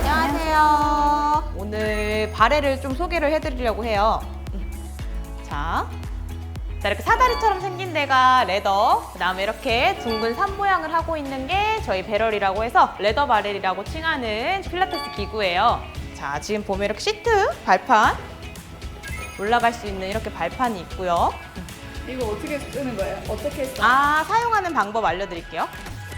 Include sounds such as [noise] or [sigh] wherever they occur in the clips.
안녕하세요. 오늘 바레를 좀 소개를 해드리려고 해요. 음. 자, 자, 이렇게 사다리처럼 생긴 데가 레더, 그 다음에 이렇게 둥근 산 모양을 하고 있는 게 저희 배럴이라고 해서 레더 바렐이라고 칭하는 필라테스 기구예요. 자, 지금 보면 이렇게 시트, 발판, 올라갈 수 있는 이렇게 발판이 있고요. 이거 어떻게 쓰는 거예요? 어떻게 써? 아, 사용하는 방법 알려드릴게요.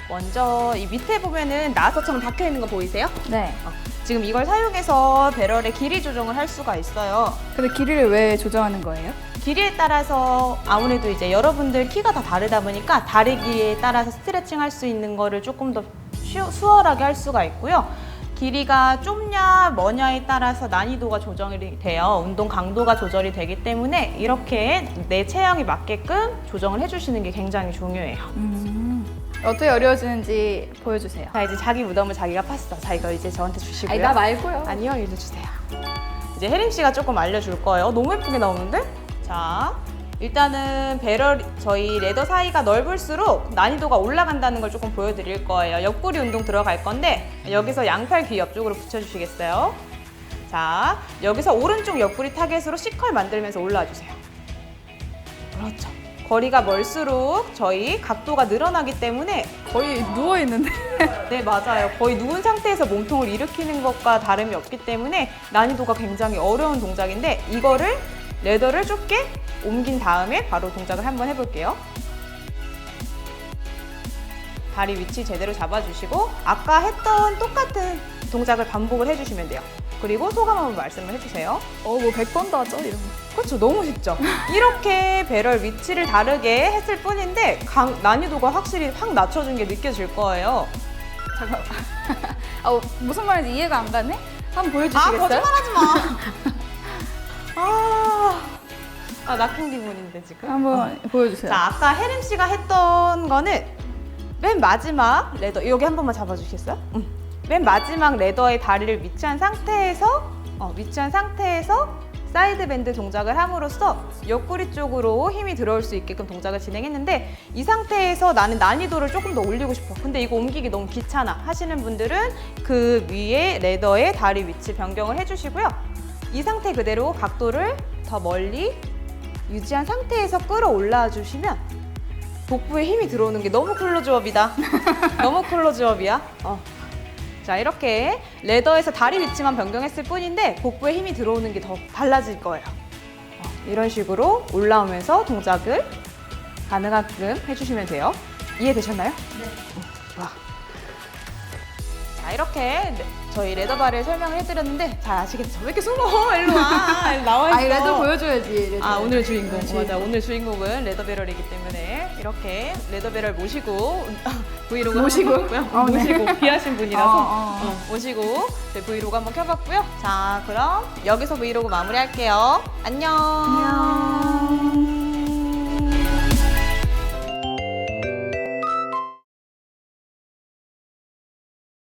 먼저 이 밑에 보면은 나사처럼 박혀 있는 거 보이세요? 네. 어, 지금 이걸 사용해서 배럴의 길이 조정을 할 수가 있어요. 근데 길이를 왜 조정하는 거예요? 길이에 따라서 아무래도 이제 여러분들 키가 다 다르다 보니까 다리 길이에 따라서 스트레칭 할 수 있는 거를 조금 더 쉬- 수월하게 할 수가 있고요. 길이가 좁냐 뭐냐에 따라서 난이도가 조정이 돼요. 운동 강도가 조절이 되기 때문에 이렇게 내 체형에 맞게끔 조정을 해주시는 게 굉장히 중요해요. 음. 어떻게 어려워지는지 보여주세요. 자 이제 자기 무덤을 자기가 팠어. 자 이거 이제 저한테 주시고요. 아니, 나 말고요. 아니요, 이제 주세요. 이제 혜림 씨가 조금 알려줄 거예요. 너무 예쁘게 나오는데? 자, 일단은 배럴 저희 레더 사이가 넓을수록 난이도가 올라간다는 걸 조금 보여드릴 거예요. 옆구리 운동 들어갈 건데 여기서 양팔 귀 옆쪽으로 붙여주시겠어요? 자, 여기서 오른쪽 옆구리 타겟으로 C컬 만들면서 올라와 주세요. 그렇죠. 거리가 멀수록 저희 각도가 늘어나기 때문에 거의 누워 있는데. [laughs] 네, 맞아요. 거의 누운 상태에서 몸통을 일으키는 것과 다름이 없기 때문에 난이도가 굉장히 어려운 동작인데 이거를 레더를 좁게 옮긴 다음에 바로 동작을 한번 해볼게요. 다리 위치 제대로 잡아주시고 아까 했던 똑같은 동작을 반복을 해주시면 돼요. 그리고 소감 한번 말씀을 해주세요. 어, 뭐 100번도 하죠, 이런 거. 그렇죠. 너무 쉽죠. 이렇게 배럴 위치를 다르게 했을 뿐인데 강- 난이도가 확실히 확 낮춰준 게 느껴질 거예요. 잠깐만. [laughs] 아, 어, 무슨 말인지 이해가 안 가네? 한번 아 보여주시겠어요? 거짓말하지 마. [laughs] 아, 아 낙한 기분인데 지금. 한번 보여주세요. 자 아까 혜림 씨가 했던 거는 맨 마지막 레더 여기 한 번만 잡아주시겠어요? 응. 맨 마지막 레더의 다리를 위치한 상태에서 어, 위치한 상태에서 사이드 밴드 동작을 함으로써 옆구리 쪽으로 힘이 들어올 수 있게끔 동작을 진행했는데 이 상태에서 나는 난이도를 조금 더 올리고 싶어. 근데 이거 옮기기 너무 귀찮아 하시는 분들은 그 위에 레더의 다리 위치 변경을 해주시고요. 이 상태 그대로 각도를 더 멀리 유지한 상태에서 끌어올라 주시면 복부에 힘이 들어오는 게 너무 클로즈업이다. [laughs] 너무 클로즈업이야. 어. 자 이렇게 레더에서 다리 위치만 변경했을 뿐인데 복부에 힘이 들어오는 게더 달라질 거예요. 어, 이런 식으로 올라오면서 동작을 가능하게끔 해주시면 돼요. 이해되셨나요? 네. 와. 자 이렇게 레- 저희 레더바를 설명을 해드렸는데 잘 아시겠죠? 왜 이렇게 숨어? 일로 와. 일로 [laughs] 나와 있어. 아니, 레드 보여줘야지. 레드. 아 오늘 주인공 네, 맞아 오늘 주인공은 레더배럴이기 때문에 이렇게 레더배럴 모시고 [laughs] 브이로그 모시고? 켜봤고요 어, 네. 모시고 귀하신 분이라서 어, 어, 어. 어, 모시고 네, 브이로그 한번 켜봤고요 자 그럼 여기서 브이로그 마무리할게요 안녕 안녕.